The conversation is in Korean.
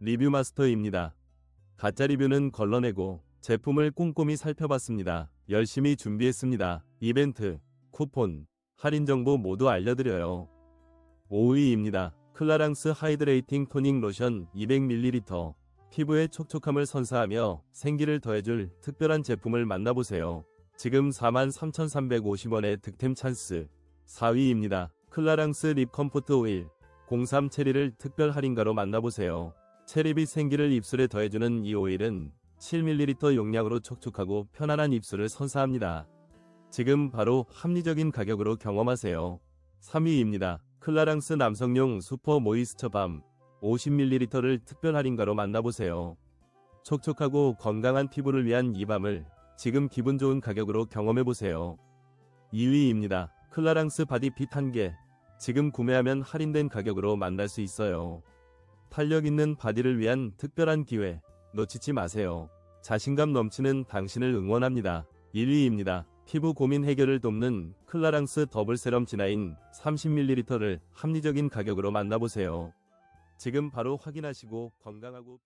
리뷰 마스터입니다. 가짜 리뷰는 걸러내고 제품을 꼼꼼히 살펴봤습니다. 열심히 준비했습니다. 이벤트, 쿠폰, 할인 정보 모두 알려드려요. 5위입니다. 클라랑스 하이드레이팅 토닝 로션 200ml 피부의 촉촉함을 선사하며 생기를 더해줄 특별한 제품을 만나보세요. 지금 43,350원의 득템 찬스 4위입니다. 클라랑스 립 컴포트 오일 03 체리를 특별 할인가로 만나보세요. 체리빛 생기를 입술에 더해주는 이 오일은 7ml 용량으로 촉촉하고 편안한 입술을 선사합니다. 지금 바로 합리적인 가격으로 경험하세요. 3위입니다. 클라랑스 남성용 슈퍼 모이스처 밤 50ml를 특별 할인가로 만나보세요. 촉촉하고 건강한 피부를 위한 이 밤을 지금 기분 좋은 가격으로 경험해보세요. 2위입니다. 클라랑스 바디 핏 1개. 지금 구매하면 할인된 가격으로 만날 수 있어요. 탄력 있는 바디를 위한 특별한 기회. 놓치지 마세요. 자신감 넘치는 당신을 응원합니다. 1위입니다. 피부 고민 해결을 돕는 클라랑스 더블 세럼 진화인 30ml를 합리적인 가격으로 만나보세요. 지금 바로 확인하시고 건강하고